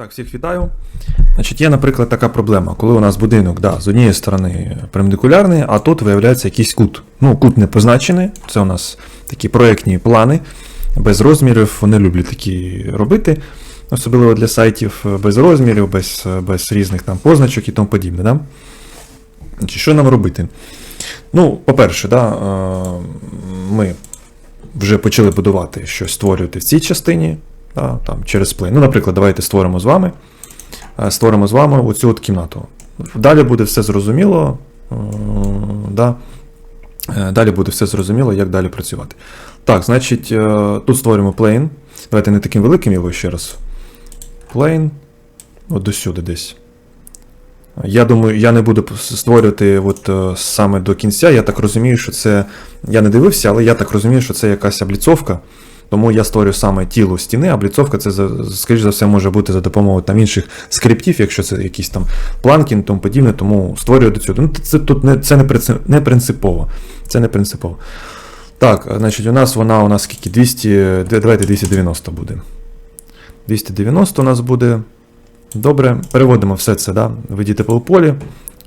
Так, всіх вітаю. Значить, є, наприклад, така проблема, коли у нас будинок да, з однієї сторони перпендикулярний, а тут виявляється якийсь кут. Ну, кут не позначений, це у нас такі проєктні плани, без розмірів, вони люблять такі робити, особливо для сайтів, без розмірів, без, без різних там позначок і тому подібне. Да? Значить, що нам робити? Ну, по-перше, да, е, ми вже почали будувати щось створювати в цій частині, да, там, через плей. Ну, наприклад, давайте створимо з вами. е, Створимо з вами оцю от кімнату. Далі буде все зрозуміло. е, Да, Е, далі буде все зрозуміло, як далі працювати. Так, значить, тут створюємо plane. Давайте не таким великим його ще раз. Plane. От до сюди десь. Я думаю, я не буду створювати от, саме до кінця. Я так розумію, що це. Я не дивився, але я так розумію, що це якась обліцовка. Тому я створюю саме тіло стіни, обліцовка це, скоріш за все, може бути за допомогою там, інших скриптів, якщо це якісь там планки тому подібне, тому створюю до цього. Ну, це тут не, це не, принципово. Це не принципово. Так, значить, у нас вона у нас скільки? 200, давайте 290 буде. 290 у нас буде. Добре, переводимо все це да, в editable полі.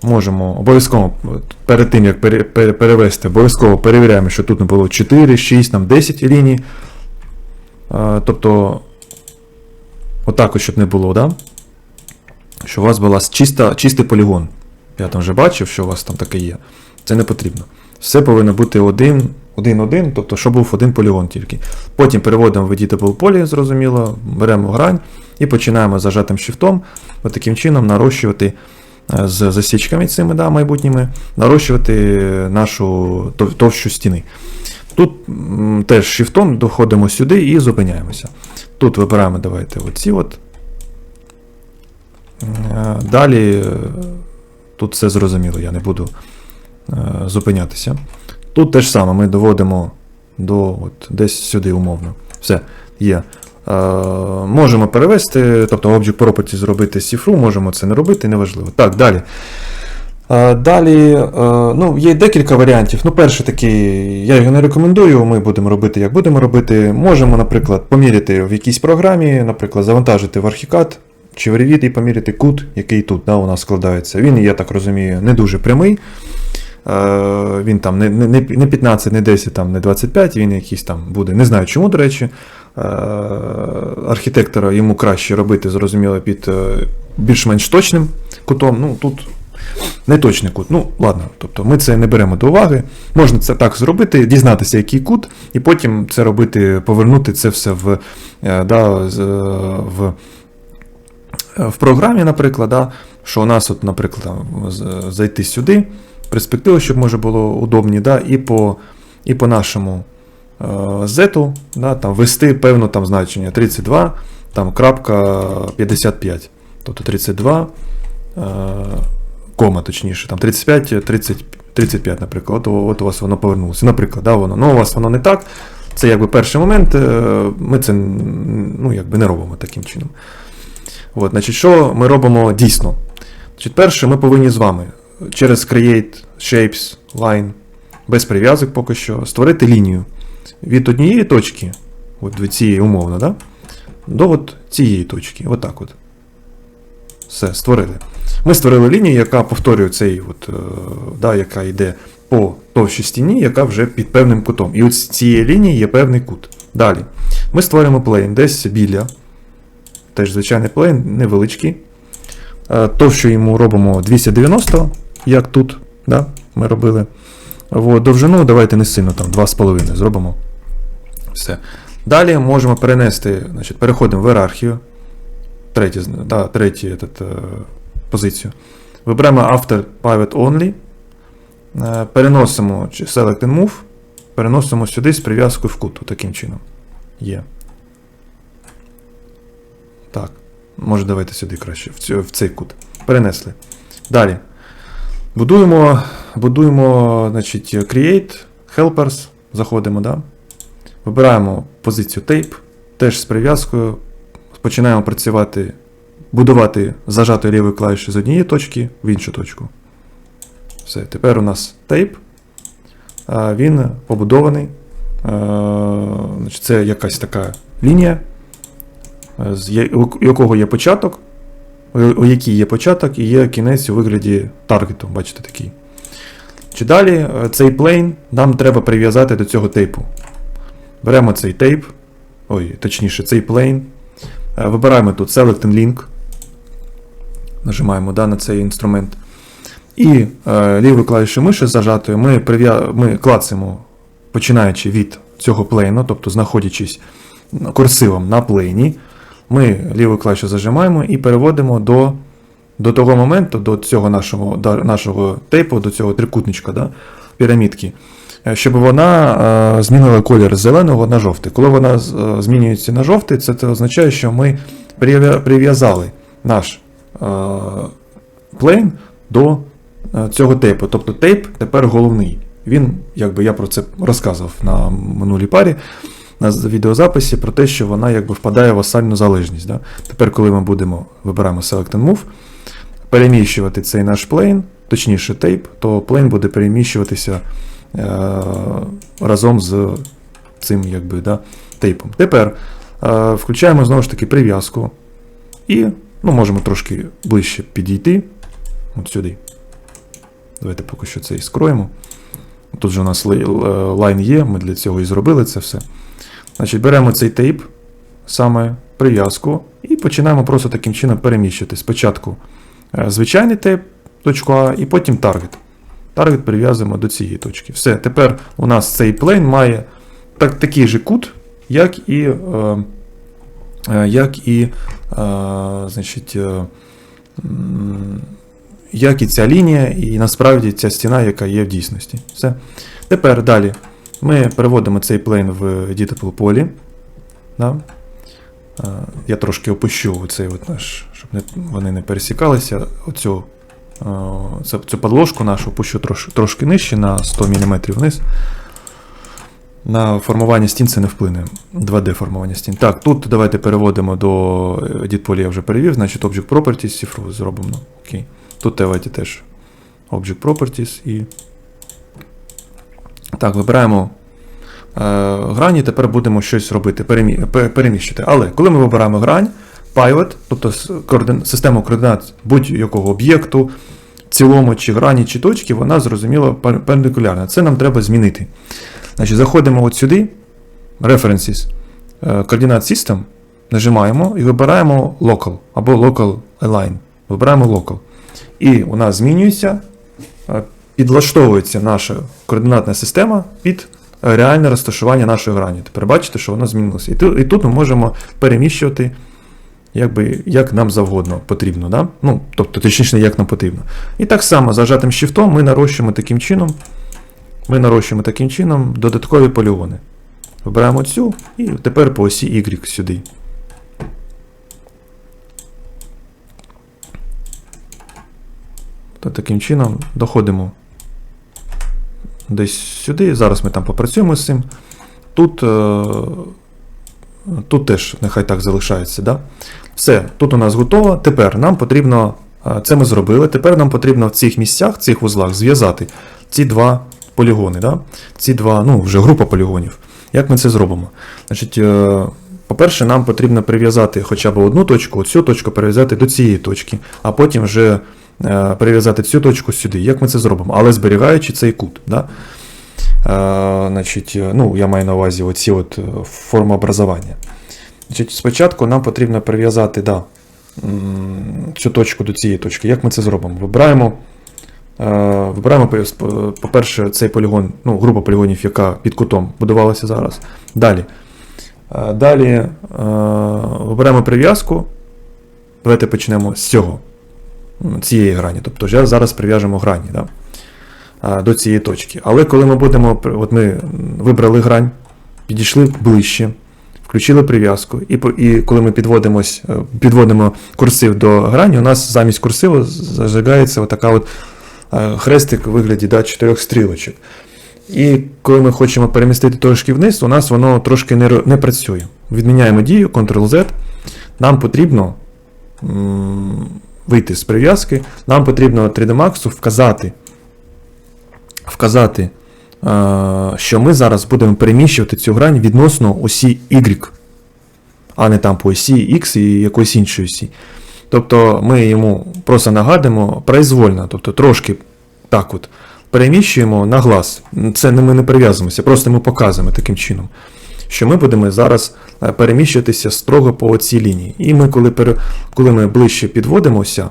Можемо обов'язково перед тим, як пере- пере- перевести, обов'язково перевіряємо, що тут не було 4, 6, там 10 ліній. Е, Тобто, отак, щоб не було, да? що у вас була чиста, чистий полігон. Я там вже бачив, що у вас там таке є. Це не потрібно. Все повинно бути один, один, один, тобто, щоб був один полігон тільки. Потім переводимо в editable полі, зрозуміло, беремо грань і починаємо зажатим от таким чином нарощувати е, з засічками цими да, майбутніми, нарощувати нашу товщу стіни. Тут теж шифтом доходимо сюди і зупиняємося. Тут вибираємо давайте оці от. Е, Далі е, тут все зрозуміло, я не буду е, зупинятися. Тут те ж саме ми доводимо до от, десь сюди умовно. Все, є. Е, можемо перевести, тобто Object Property зробити сіфру, можемо це не робити, неважливо. Так, далі. Е, Далі, е, ну, є декілька варіантів. Ну, перший такий, я його не рекомендую, ми будемо робити, як будемо робити. Можемо, наприклад, поміряти в якійсь програмі, наприклад, завантажити в Archicad чи в Revit і поміряти кут, який тут да, у нас складається. Він, я так розумію, не дуже прямий. Е, Він там не, не, не 15, не 10, там, не 25, він якийсь там буде. Не знаю чому, до речі. Архітектора йому краще робити, зрозуміло, під більш-менш точним кутом. Ну, тут не точний кут. Ну, ладно, тобто ми це не беремо до уваги. Можна це так зробити, дізнатися, який кут, і потім це робити, повернути це все в, е, да, е, в, в програмі, наприклад, да, що у нас, от, наприклад, зайти сюди, перспективу, щоб може було удобні, да, і по, і по нашому е, Z, да, там, ввести певне там, значення 32, там, крапка 55. Тобто 32. Кома, точніше, там 35, 30, 35, наприклад. От, от у вас воно повернулося. Наприклад, да, воно. Ну, у вас воно не так. Це якби перший момент. е, Ми це ну, якби не робимо таким чином. От, значить, що ми робимо дійсно? Значить, перше, ми повинні з вами через Create Shapes Line, без прив'язок поки що, створити лінію від однієї точки, от від цієї умовно, да, до от цієї точки. Отак от. Все, створили. Ми створили лінію, яка повторює цей, от, е, да, яка йде по товщій стіні, яка вже під певним кутом. І от з цієї лінії є певний кут. Далі. Ми створюємо плейн десь біля. Теж звичайний плейн, невеличкий. Е, Товщу йому робимо 290, як тут. Да, ми робили. От, довжину давайте не сильно, там 2,5 зробимо. Все. Далі можемо перенести, значить, переходимо в ієрархію. Третій, да, третій этот, е, позицію. Вибираємо After Pivot Only. Е, Переносимо чи Select and Move. Переносимо сюди з прив'язкою в кут. Таким чином. Є. Так. Може, давайте сюди краще, в, цю, в цей кут. Перенесли. Далі. Будуємо, будуємо значить, Create, Helpers. Заходимо, да? Вибираємо позицію Tape, теж з прив'язкою. Починаємо працювати, будувати зажатою лівою клавішою з однієї точки в іншу точку. Все, тепер у нас тейп. Він побудований. Це якась така лінія. у якого є початок, у якій є початок і є кінець у вигляді таргету, бачите такий. Чи далі цей плейн нам треба прив'язати до цього тейпу. Беремо цей тейп, ой, точніше, цей плейн. Вибираємо тут Select and Link. Нажимаємо да, на цей інструмент. І е, лівою клавішою миші зажатою ми, ми клацаємо, починаючи від цього плейну, тобто знаходячись курсивом на плейні, ми лівою клавішою зажимаємо і переводимо до, до того моменту, до цього нашого, до нашого тейпу, до цього трикутничка, да, пірамідки, е, щоб вона е, змінила колір з зеленого на жовтий. Коли вона е, змінюється на жовтий, це означає, що ми прив'язали наш е, плейн до е, цього тейпу. Тобто тейп тепер головний. Він, якби я про це розказував на минулій парі, на відеозаписі про те, що вона якби впадає в осальну залежність. Да? Тепер, коли ми будемо вибираємо Select and Move, переміщувати цей наш плейн, точніше тейп, то плейн буде переміщуватися е, разом з цим якби, да, тейпом. Тепер е, включаємо знову ж таки прив'язку і ну, можемо трошки ближче підійти. От сюди. Давайте поки що це і скроємо. Тут же у нас лайн є, ми для цього і зробили це все. Значить, беремо цей тейп, саме прив'язку, і починаємо просто таким чином переміщувати. Спочатку е, звичайний тейп, точку А, і потім таргет. Таргет прив'язуємо до цієї точки. Все, тепер у нас цей плейн має так, такий же кут, як і, е, е, як і, е, значить, е, як і ця лінія, і насправді ця стіна, яка є в дійсності. Все. Тепер далі ми переводимо цей плейн в editable полі. Да? Е, Я трошки опущу цей от наш, щоб не, вони не пересікалися. Оцю, е, цю, цю подложку нашу опущу трош, трошки нижче на 100 мм вниз. На формування стін це не вплине. 2D формування стін. Так, тут давайте переводимо до edit я вже перевів, значить Object Properties, цифру зробимо. Окей. Тут давайте теж Object Properties і. Так, вибираємо е, грані, тепер будемо щось робити, перемі... переміщити. Але коли ми вибираємо грань, pivot, тобто координ... систему координат будь-якого об'єкту, цілому, чи грані, чи точки, вона зрозуміло пер- перпендикулярна. Це нам треба змінити. Значить, заходимо от сюди, References, е, координат System, нажимаємо і вибираємо Local або Local Align. Вибираємо Local. І у нас змінюється, е, підлаштовується наша координатна система під е, реальне розташування нашої грані. Тепер бачите, що воно змінилося. І тут, і тут ми можемо переміщувати якби, як нам завгодно потрібно. Да? Ну, тобто, точніше, як нам потрібно. І так само зажатим shift ми нарощуємо таким чином. Ми нарощуємо таким чином додаткові полігони. Вибираємо цю і тепер по осі Y сюди. То таким чином доходимо десь сюди. Зараз ми там попрацюємо з цим. Тут, е, тут теж нехай так залишається. Да? Все, тут у нас готово. Тепер нам потрібно, е, це ми зробили. Тепер нам потрібно в цих місцях, в цих вузлах зв'язати ці два полігони. Да? Ці два, ну, вже група полігонів. Як ми це зробимо? Значить, е, по-перше, нам потрібно прив'язати хоча б одну точку, цю точку прив'язати до цієї точки, а потім вже е, прив'язати цю точку сюди. Як ми це зробимо? Але зберігаючи цей кут. Да? Е, значить, ну, я маю на увазі оці от форми образування. Значить, спочатку нам потрібно прив'язати да, цю точку до цієї точки. Як ми це зробимо? Вибираємо, вибираємо по- сп- по-перше, цей полігон, ну, група полігонів, яка під кутом будувалася зараз. Далі. Е, Далі е, вибираємо прив'язку. Давайте почнемо з цього, цієї грані. Тобто зараз прив'яжемо грані да, е, до цієї точки. Але коли ми будемо, от ми вибрали грань, підійшли ближче, включили прив'язку, і, і коли ми підводимось, е, підводимо курсив до грані, у нас замість курсиву зажигається отака от е, хрестик у вигляді да, чотирьох стрілочок. І коли ми хочемо перемістити трошки вниз, у нас воно трошки не, не працює. Відміняємо дію, Ctrl-Z. Нам потрібно вийти з прив'язки, нам потрібно 3D Max вказати, вказати, е, що ми зараз будемо переміщувати цю грань відносно осі Y. а не там по осі X і якоїсь іншої осі. Тобто ми йому просто нагадуємо произвольно, тобто трошки так от переміщуємо на глаз. Це ми не прив'язуємося, просто ми показуємо таким чином, що ми будемо зараз е, переміщуватися строго по цій лінії. І ми, коли, пере, коли ми ближче підводимося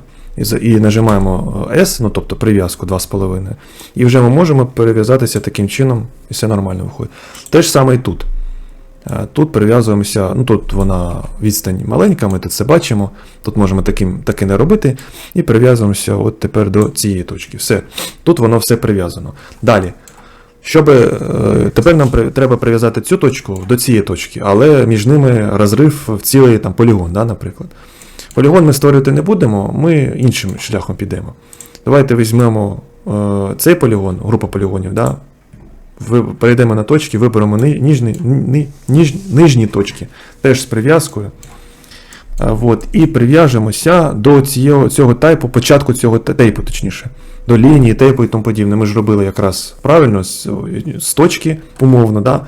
і, нажимаємо е, S, ну тобто прив'язку 2,5, і вже ми можемо перев'язатися таким чином, і все нормально виходить. Те ж саме і тут. Е, Тут прив'язуємося, ну тут вона відстань маленька, ми тут це бачимо. Тут можемо таким, таки не робити. І прив'язуємося от тепер до цієї точки. Все. Тут воно все прив'язано. Далі. Щоб, е, тепер нам треба прив'язати цю точку до цієї точки, але між ними розрив в цілий там, полігон, да, наприклад. Полігон ми створювати не будемо, ми іншим шляхом підемо. Давайте візьмемо е, цей полігон, група полігонів, да, перейдемо на точки, виберемо ніжні, ни, ніж, нижні точки, теж з прив'язкою. А, Вот, і прив'яжемося до цього, цього тайпу, початку цього те- тейпу, точніше, до лінії, тейпу і тому подібне. Ми ж робили якраз правильно з, з точки, умовно, да,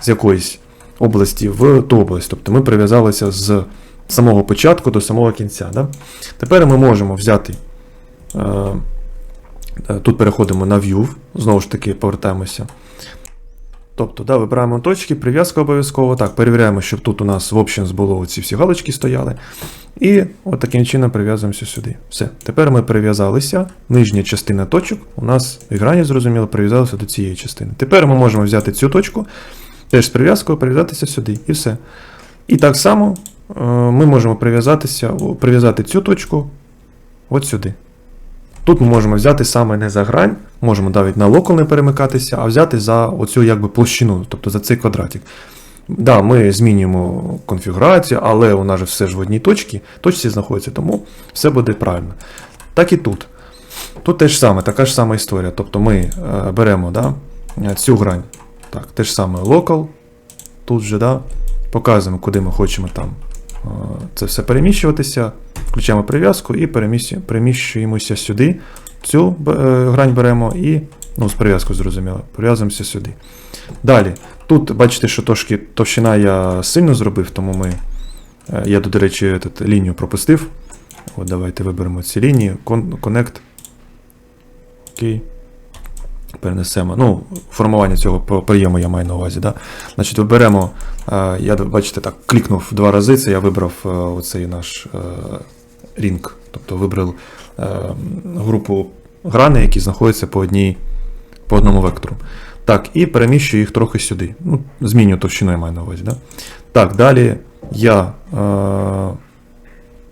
з якоїсь області в ту область. Тобто ми прив'язалися з самого початку до самого кінця. Да? Тепер ми можемо взяти. Е, Тут переходимо на View, знову ж таки повертаємося. Тобто, да, вибираємо точки, прив'язка обов'язково. Так, перевіряємо, щоб тут у нас в Options було ці всі галочки стояли. І от таким чином прив'язуємося сюди. Все. Тепер ми прив'язалися. Нижня частина точок у нас в екрані, зрозуміло, прив'язалася до цієї частини. Тепер ми можемо взяти цю точку, теж з прив'язкою, прив'язатися сюди. І все. І так само е, ми можемо прив'язати цю точку от сюди. Тут ми можемо взяти саме не за грань, можемо навіть на локал не перемикатися, а взяти за оцю якби площину, тобто за цей квадратик. Да, ми змінюємо конфігурацію, але у нас же все ж в одній точці, точці знаходиться, тому все буде правильно. Так і тут. Тут теж саме, така ж сама історія. Тобто ми е, беремо да, цю грань. Так, те ж саме локал. Тут же, да, показуємо, куди ми хочемо там це все переміщуватися. Включаємо прив'язку і переміщуємося сюди. Цю е, грань беремо і, ну, з прив'язкою зрозуміло, прив'язуємося сюди. Далі. Тут бачите, що трошки товщина я сильно зробив, тому ми. е, Я, до речі, тут лінію пропустив. От давайте виберемо ці лінії. Connect. Окей. Перенесемо. Ну, формування цього прийому я маю на увазі. Да? Значить, виберемо. е, Я, бачите, так, клікнув два рази. Це я вибрав е, оцей наш е, рінг. Тобто вибрав групу грани, які знаходяться по одній, по одному вектору. Так, і переміщую їх трохи сюди. Ну, змінюю товщину, я маю на увазі. Да? Так, далі я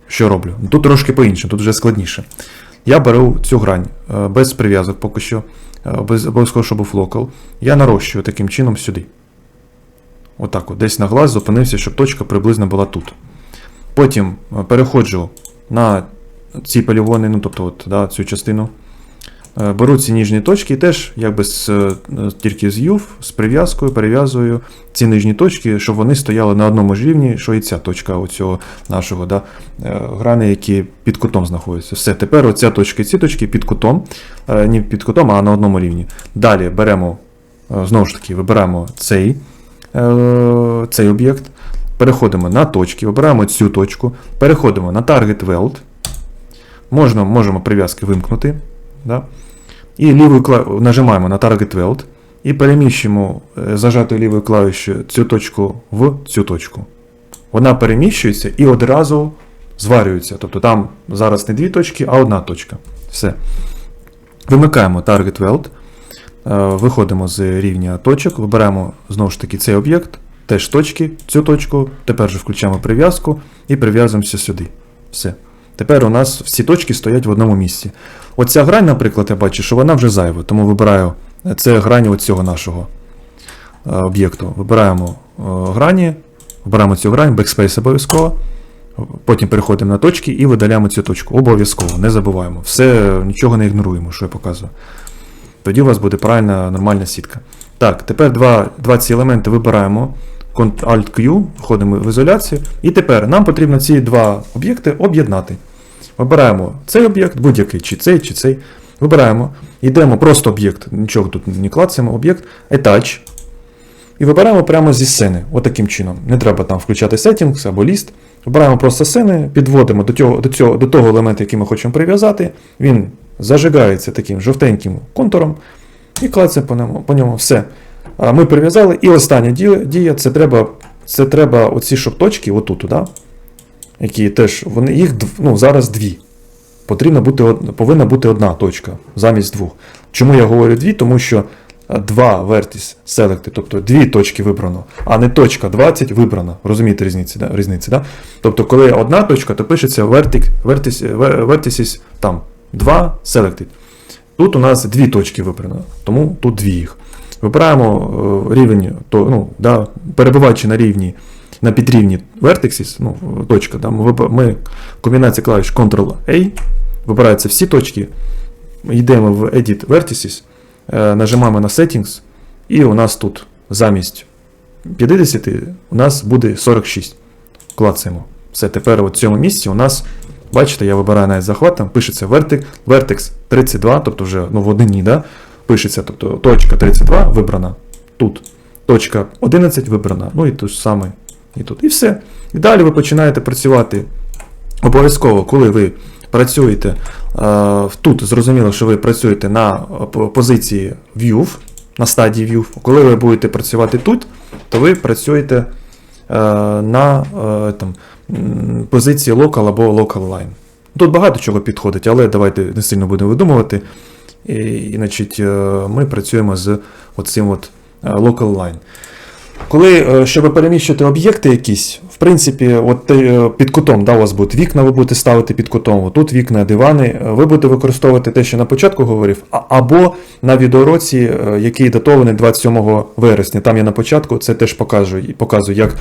що роблю? Тут трошки по-іншому, тут вже складніше. Я беру цю грань е, без прив'язок поки що, е, без обов'язково, щоб був локал. Я нарощую таким чином сюди. Отак, от, десь на глаз зупинився, щоб точка приблизно була тут. Потім е, переходжу на ці полігони, ну тобто от, да, цю частину. Е, Беру ці ніжні точки і теж якби з, е, тільки з юв, з прив'язкою перев'язую ці нижні точки, щоб вони стояли на одному ж рівні, що і ця точка оцього нашого да, е, грани, які під кутом знаходяться. Все, тепер оця точка і ці точки під кутом, не під кутом, а на одному рівні. Далі беремо, знову ж таки, вибираємо цей, цей об'єкт, переходимо на точки, вибираємо цю точку, переходимо на Target Weld, можна, можемо прив'язки вимкнути. Да? І лівою кла- нажимаємо на Target Weld і переміщуємо е, зажатою лівою клавішою цю точку в цю точку. Вона переміщується і одразу зварюється. Тобто там зараз не дві точки, а одна точка. Все. Вимикаємо Target Weld, е, виходимо з рівня точок, вибираємо знову ж таки цей об'єкт, теж точки, цю точку, тепер же включаємо прив'язку і прив'язуємося сюди. Все. Тепер у нас всі точки стоять в одному місці. Оця грань, наприклад, я бачу, що вона вже зайва, тому вибираю е, це грані оцього нашого е, об'єкту. Вибираємо е, грані, вибираємо цю грань, backspace обов'язково. Потім переходимо на точки і видаляємо цю точку. Обов'язково, не забуваємо. Все, нічого не ігноруємо, що я показую. Тоді у вас буде правильна нормальна сітка. Так, тепер два, два ці елементи вибираємо. Ctrl-Alt-Q, входимо в ізоляцію. І тепер нам потрібно ці два об'єкти об'єднати. Вибираємо цей об'єкт, будь-який, чи цей, чи цей. Вибираємо, йдемо просто об'єкт, нічого тут не клацаємо, об'єкт, Attach. і вибираємо прямо зі сцени. Отаким чином. Не треба там включати settings або ліст. Вибираємо просто сцени, підводимо до, цього, до, цього, до того елементу, який ми хочемо прив'язати. Він зажигається таким жовтеньким контуром і клацаємо по ньому, по ньому все. Ми прив'язали. І остання дія це треба, це треба оці шопточки, отут, да? Які теж, вони, їх ну, зараз дві. Потрібно бути, повинна бути одна точка замість двох. Чому я говорю дві? Тому що е, два vertice selected, тобто дві точки вибрано, а не точка 20 вибрана. Розумієте різниці, да? різниці, да? Тобто, коли одна точка, то пишеться vertices там 2 selected. Тут у нас дві точки вибрано, тому тут дві їх. Вибираємо е, рівень, то, ну, да, перебуваючи на рівні, на підрівні vertices, ну, точка, да, ми, ми комбінація клавіш Ctrl-A, вибираються всі точки, йдемо в Edit Vertices, е, нажимаємо на Settings, і у нас тут замість 50 у нас буде 46. Клацаємо. Все, тепер у цьому місці у нас, бачите, я вибираю навіть захват, там пишеться Vertex, Vertex 32, тобто вже ну, в однині, да, пишеться, тобто точка 32 вибрана тут, точка 11 вибрана, ну і тут саме, і тут. І все. І далі ви починаєте працювати Обов'язково, коли ви працюєте е, тут, зрозуміло, що ви працюєте на е, позиції View, на стадії View. Коли ви будете працювати тут, то ви працюєте е, на там, позиції Local або Local Line. Тут багато чого підходить, але давайте не сильно будемо видумувати. І, і, значить, ми працюємо з оцим от Local Line. Коли, е, щоб переміщувати об'єкти якісь, в принципі, от е, під кутом, да, у вас будуть вікна, ви будете ставити під кутом, тут вікна, дивани, е, ви будете використовувати те, що на початку говорив, або на відеоуроці, е, який датований 27 вересня. Там я на початку це теж показую, показую як,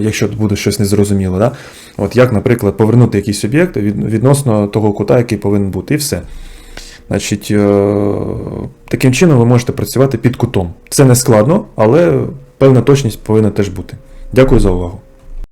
якщо буде щось незрозуміло, да? от як, наприклад, повернути якийсь об'єкт відносно того кута, який повинен бути, і все. Значить, е, таким чином ви можете працювати під кутом. Це не складно, але певна точність повинна теж бути. Дякую за увагу.